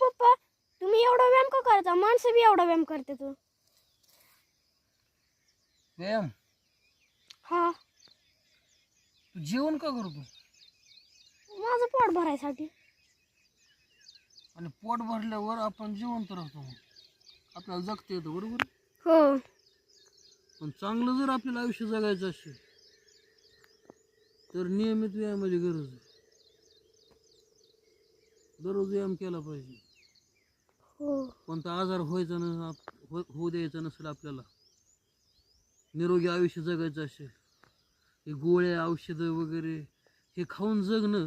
पप्पा तुम्ही एवढा व्यायाम का करता? माणसं बी एवढा व्यायाम करते तू. व्यायाम? हा. तू जेवण का करतो? माझं पोट भरायसाठी. आणि पोट भरल्यावर आपण जिवंत राहतो आपल्याला जगता येतं बरोबर? हो. पण चांगलं जर आपल्याला आयुष्य जगायचं असेल तर नियमित व्यायामाची गरज आहे. दररोज व्यायाम केला पाहिजे. हो. कोणता आजार व्हायचा न होऊ द्यायचा नसेल आपल्याला. निरोगी आयुष्य जगायचं असेल. हे गोळ्या औषधं वगैरे हे खाऊन जगणं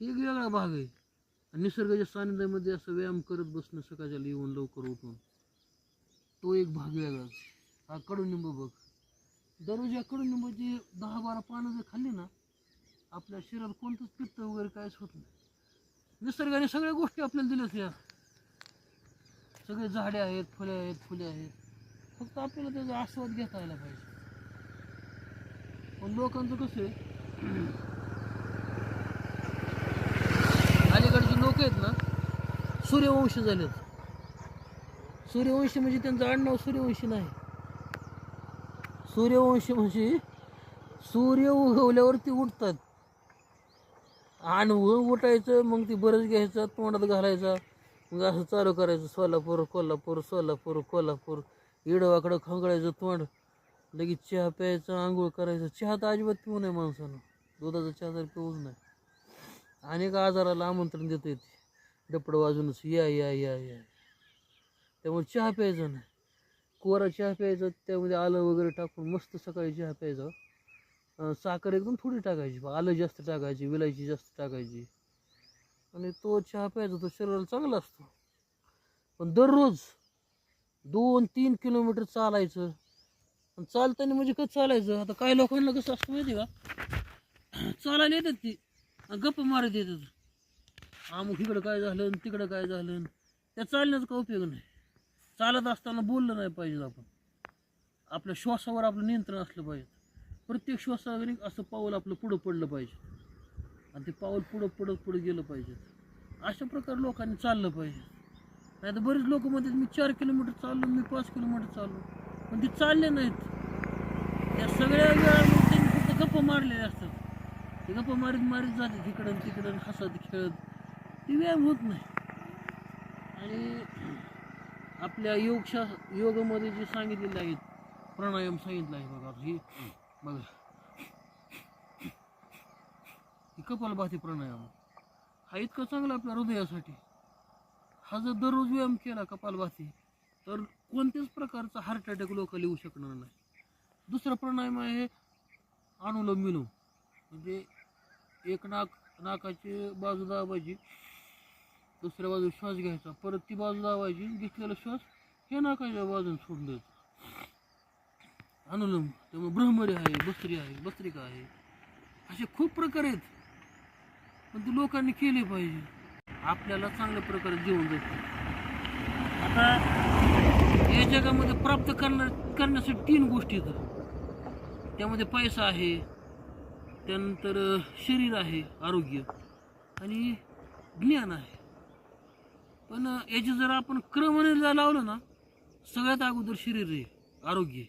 हे एक वेगळा भाग आहे. आणि निसर्गाच्या सानिध्यामध्ये असं व्यायाम करत बसणं सकाळच्या येऊन लवकर उठून तो एक भाग वेगळाच हा कडुनिंब बघ. दररोज या कडुनिंबाची दहा बारा पानं जर खाल्ली ना आपल्या शरीरात कोणतंच पित्त वगैरे काहीच होत नाही. निसर्गाने सगळ्या गोष्टी आपल्याला दिल्यात या. सगळे झाडे आहेत फुले आहेत फुले आहेत. फक्त आपल्याला त्याचा आस्वाद घेता आला पाहिजे. पण लोकांचं कसं आहे अलीकडचे लोक आहेत ना सूर्यवंशी झालेत. सूर्यवंशी म्हणजे त्यांचं आडनाव सूर्यवंशी नाही. सूर्यवंशी म्हणजे सूर्य उगवल्यावर ती उठतात. आणि उठायचं मग ती बरंच घ्यायचं तोंडात घालायचा. मग असं चालू करायचं सोलापूर कोल्हापूर सोलापूर कोल्हापूर. इडवाकडं खंगळायचं तोंड. लगेच चहा प्यायचं आंघोळ करायचं. चहा तर अजिबात पिऊ नये माणसानं. दुधाचा चहा तर पिऊच नाही. अनेक आजाराला आमंत्रण देता येते डपड वाजूनच या या या या. त्यामुळे चहा प्यायचा नाही. कोरा चहा प्यायचा त्यामध्ये आलं वगैरे टाकून मस्त सकाळी चहा प्यायचा. साखर एकदम थोडी टाकायची. आलं जास्त टाकायची विलायची जास्त टाकायची. आणि तो चहा प्यायचा तो शरीराला चांगला असतो. पण दररोज दोन तीन किलोमीटर चालायचं. आणि चालताना म्हणजे कसं चालायचं? आता काही लोकांना कसं असतं माहिती आहे का? चालायला येतात ती. आणि गप्प मारत येतात. अमुक इकडं काय झालं तिकडं काय झालं त्या चालण्याचा काय उपयोग नाही. चालत असताना बोललं नाही पाहिजे आपण. आपल्या श्वासावर आपलं नियंत्रण असलं पाहिजे. प्रत्येक श्वासावर असं पाऊल आपलं पुढं पडलं पाहिजे. आणि ते पाऊल पुढं पुढं पुढं गेलं पाहिजे. अशा प्रकारे लोकांनी चाललं पाहिजे. नाही तर बरेच लोक म्हणतात मी चार किलोमीटर चाललो मी पाच किलोमीटर चाललो. पण ते चालले नाहीत. त्या सगळ्या वेळामध्ये त्यांनी फक्त गप्पा मारलेले असतात. ते गप्पा मारीत मारीत जाते तिकडं तिकडं हसत खेळत. ती व्यायाम होत नाही. आणि आपल्या योगशा योगामध्ये जे सांगितलेले आहेत प्राणायाम सांगितलं आहे बघा हे बघा. ही कपालभाती प्राणायाम. हा इतका चांगला आपल्या हृदयासाठी. हा जर दररोज व्यायाम केला कपालभाती तर कोणत्याच प्रकारचा हार्ट अटॅक लोक लिहू शकणार नाही. दुसरा प्राणायाम आहे अनुलोम विलोम म्हणजे एक नाक नाकाची बाजू दाबायची दुसऱ्या बाजू श्वास घ्यायचा परत ती बाजू दाबायची घेतलेला श्वास हे नाकाच्या बाजून सोडून द्यायचं. अनुलोम त्यामुळे ब्रह्मरी आहे बस्त्री आहे बस्त्रिका आहे. असे खूप प्रकार आहेत. पण ते लोकांनी केले पाहिजे. आपल्याला चांगल्या प्रकारे जीवन जायचं आता या जगामध्ये प्राप्त करण्या करण्यासाठी तीन गोष्टी आहेत. त्यामध्ये पैसा आहे त्यानंतर शरीर आहे आरोग्य आणि ज्ञान आहे. पण याचे जर आपण क्रमाने जर लावलं ना सगळ्यात अगोदर शरीर आहे आरोग्य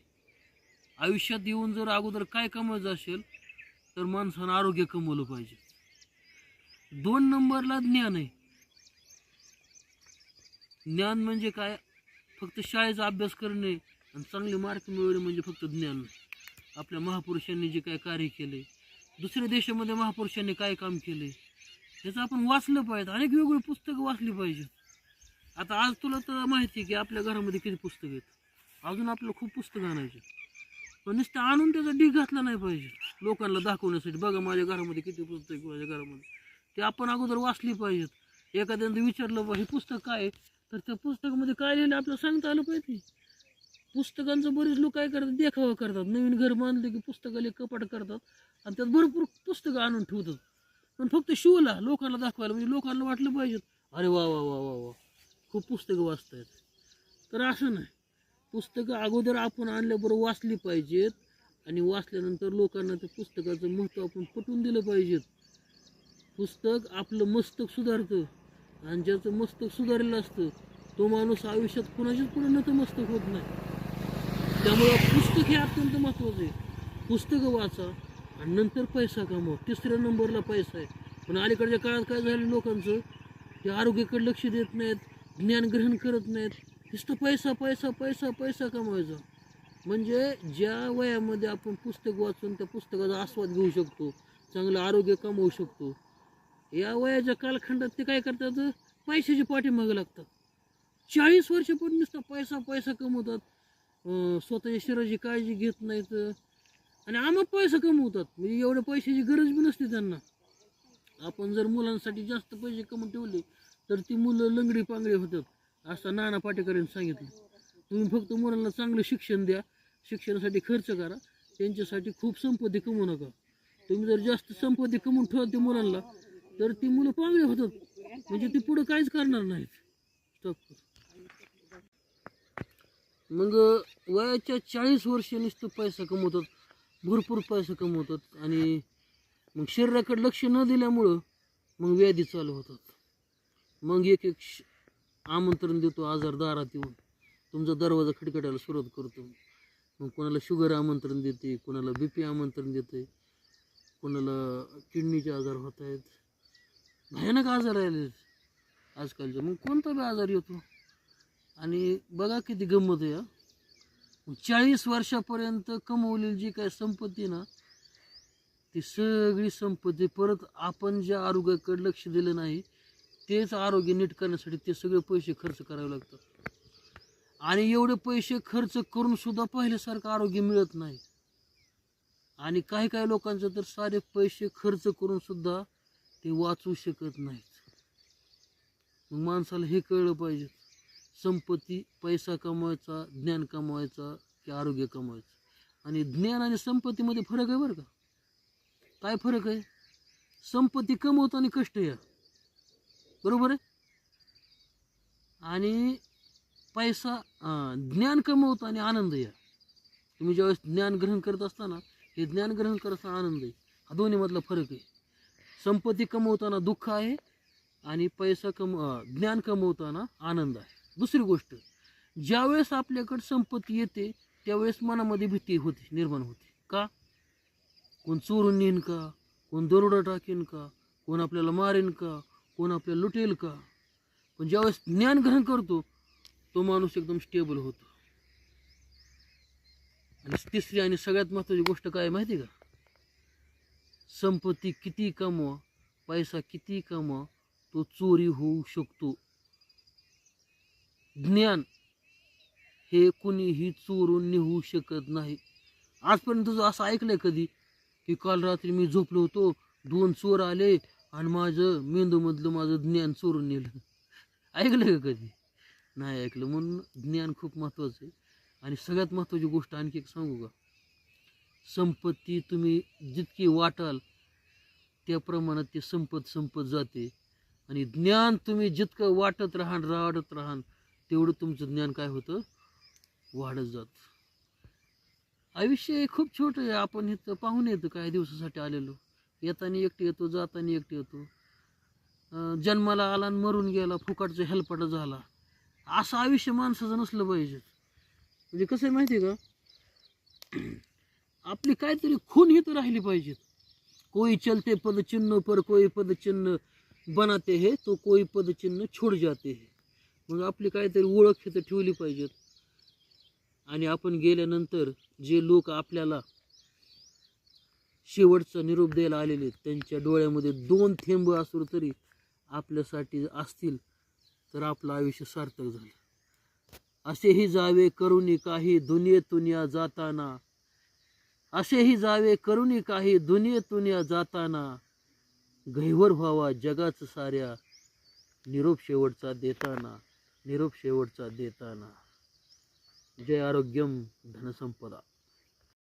आयुष्यात येऊन जर अगोदर काय कमवायचं असेल तर माणसानं आरोग्य कमवलं पाहिजे. दोन नंबरला ज्ञान आहे. ज्ञान म्हणजे काय? फक्त शाळेचा अभ्यास करणे आणि चांगले मार्क मिळवणे म्हणजे फक्त ज्ञान. आपल्या महापुरुषांनी जे काय कार्य केले दुसऱ्या देशामध्ये महापुरुषांनी काय काम केले त्याचं आपण वाचलं पाहिजे. अनेक वेगवेगळी पुस्तकं वाचली पाहिजेत आता आज तुला तर माहिती आहे की आपल्या घरामध्ये किती पुस्तकं आहेत. अजून आपल्याला खूप पुस्तकं आणायची पण नुसतं आणून त्याचा ढीग घातला नाही पाहिजे. लोकांना दाखवण्यासाठी बघा माझ्या घरामध्ये किती पुस्तक माझ्या घरामध्ये. ते आपण अगोदर वाचली पाहिजेत. एखाद्यांदा विचारलं बा हे पुस्तक काय आहे? तर त्या पुस्तकामध्ये काय लिहिलं आपल्याला सांगता आलं पाहिजे. पुस्तकांचं बरेच लोक काय करतात देखावा करतात. नवीन घर बांधलं की पुस्तकाले कपाट करतात आणि त्यात भरपूर पुस्तकं आणून ठेवतात. पण फक्त शिवला लोकांना दाखवायला म्हणजे लोकांना वाटलं पाहिजेत अरे वा वा वा वा वा खूप पुस्तकं वाचतायत. तर असं नाही. पुस्तकं अगोदर आपण आणल्याबरोबर वाचली पाहिजेत आणि वाचल्यानंतर लोकांना त्या पुस्तकाचं महत्त्व आपण पटवून दिलं पाहिजेत. पुस्तक आपलं मस्तक सुधारतं. आणि ज्याचं मस्तक सुधारलेलं असतं तो माणूस आयुष्यात कुणाच्याच पुढे नतमस्तक होत नाही. त्यामुळं पुस्तक हे अत्यंत महत्त्वाचं आहे. पुस्तकं वाचा आणि नंतर पैसा कमाव. तिसऱ्या नंबरला पैसा आहे. पण अलीकडच्या काळात काय झालं लोकांचं? ते आरोग्याकडे लक्ष देत नाहीत ज्ञान ग्रहण करत नाहीत. नुसतं पैसा पैसा पैसा पैसा कमवायचा. म्हणजे ज्या वयामध्ये आपण पुस्तक वाचून त्या पुस्तकाचा आस्वाद घेऊ शकतो चांगलं आरोग्य कमवू शकतो या वयाच्या कालखंडात ते काय करतात? पैशाची पाठीमागे लागतात. चाळीस वर्षापूर्वी नुसतं पैसा पैसा कमवतात. स्वतःच्या शरीराची काळजी घेत नाहीत. आणि आम्हा पैसा कमवतात. म्हणजे एवढ्या पैशाची गरज बी नसते त्यांना. आपण जर मुलांसाठी जास्त पैसे कमवून ठेवले तर ती मुलं लंगडी पांगडी होतात असं नाना पाटेकरांनी सांगितलं. तुम्ही फक्त मुलांना चांगलं शिक्षण द्या. शिक्षणासाठी खर्च करा. त्यांच्यासाठी खूप संपत्ती कमवू नका. तुम्ही जर जास्त संपत्ती कमवून ठेवा ते मुलांना तर ती मुलं पांगडी होतात. म्हणजे ती पुढं काहीच करणार नाहीत. स्टॉप कर. मग वयाच्या चाळीस वर्षे नुसतं पैसा कमवतात भरपूर पैसा कमवतात आणि मग शरीराकडे लक्ष न दिल्यामुळं मग व्याधी चालू होतात. मग एक एक श- आमंत्रण देतो आजार दारात येऊन. तुमचा दरवाजा खटखटायला सुरुवात करतो. मग कोणाला शुगर आमंत्रण देते कोणाला बी पी आमंत्रण देते कोणाला किडनीचे आजार होत आहेत. भयानक आजार आले आजकालचे. मग कोणता बी आजार येतो? आणि बघा किती गंमत आहे चाळीस वर्षापर्यंत कमवलेली जी काय संपत्ती ना ती सगळी संपत्ती परत आपण ज्या आरोग्याकडे लक्ष दिलं नाही तेच आरोग्य नीट करण्यासाठी ते सगळे पैसे खर्च करावे लागतात. आणि एवढे पैसे खर्च करून सुद्धा पहिल्यासारखं आरोग्य मिळत नाही. आणि काही काही लोकांचं तर सारे पैसे खर्च करून सुद्धा ते वाचू शकत नाहीत. मग माणसाला हे कळलं पाहिजे. संपत्ती पैसा कमवायचा ज्ञान कमवायचा की आरोग्य कमवायचं. आणि ज्ञान आणि संपत्तीमध्ये फरक आहे बरं का? काय फरक आहे? संपत्ती कमवतो आणि कष्ट या. बरोबर आहे? आणि पैसा ज्ञान कमवतो आणि आनंद या. तुम्ही ज्यावेळेस ज्ञान ग्रहण करत असताना हे ज्ञान ग्रहण करताना आनंद आहे. हा दोन्हीमधला फरक आहे. संपत्ती कमवताना दुःख आहे आणि पैसा कम ज्ञान कमवताना आनंद आहे. दुसरी गोष्ट ज्यावेळेस आपल्याकडे संपत्ती येते त्यावेळेस मनामध्ये भीती होते निर्माण होते. का? कोण चोरून नेईन का? कोण दरोडा टाकेन का? कोण आपल्याला मारेन का? कोण आपल्याला लुटेल का? पण ज्यावेळेस ज्ञान ग्रहण करतो तो माणूस एकदम स्टेबल होतो. आणि तिसरी आणि सगळ्यात महत्त्वाची गोष्ट काय माहिती आहे का? संपत्ती किती कमव पैसा किती कमवा तो चोरी होऊ शकतो. ज्ञान हे कुणीही चोरून नेऊ शकत नाही. आजपर्यंत तुझं असं ऐकलंय कधी? की काल रात्री मी झोपलो होतो दोन चोर आले आणि माझं मेंदूमधलं माझं ज्ञान चोरून नेलं. ऐकलं का कधी? नाही ऐकलं. म्हणून ज्ञान खूप महत्त्वाचं आहे. आणि सगळ्यात महत्त्वाची गोष्ट आणखी एक सांगू का? संपत्ती तुम्ही जितकी वाटाल त्या प्रमाणात ते संपत संपत जाते. आणि ज्ञान तुम्ही जितकं वाटत राहान राडत राहान तेवढं तुमचं ज्ञान काय होतं? वाढत जात. आयुष्य हे खूप छोटं आहे. आपण इथं पाहून येतो काही दिवसासाठी आलेलो. येताना एकटे येतो जाताना एकटे येतो. जन्माला आला आणि मरून गेला फुकाटचा हेलपाटा झाला. असं आयुष्य माणसाचं नसलं पाहिजे. म्हणजे कसं आहे माहिती आहे का? आपली काहीतरी खून ही तर राहिली पाहिजेत. कोई चलते पद चिन्ह पर कोई पद चिन्ह बनाते हे तो कोई पद चिन्ह छोड जाते हे. मग आपली काहीतरी ओळख हे तर ठेवली पाहिजेत. आणि आपण गेल्यानंतर जे लोक आपल्याला शेवटचा निरोप द्यायला आलेले त्यांच्या डोळ्यामध्ये दोन थेंब असू तरी आपल्यासाठी असतील तर आपलं आयुष्य सार्थक झालं. असेही जावे करुणी काही दुनियेतून या जाताना असेही जावे करुणी काही दुनियेतून या जाताना. गैवर व्हावा जगाच साऱ्या. निरोप शेवटचा देताना. निरोप शेवटचा देताना. जय आरोग्यम धनसंपदा.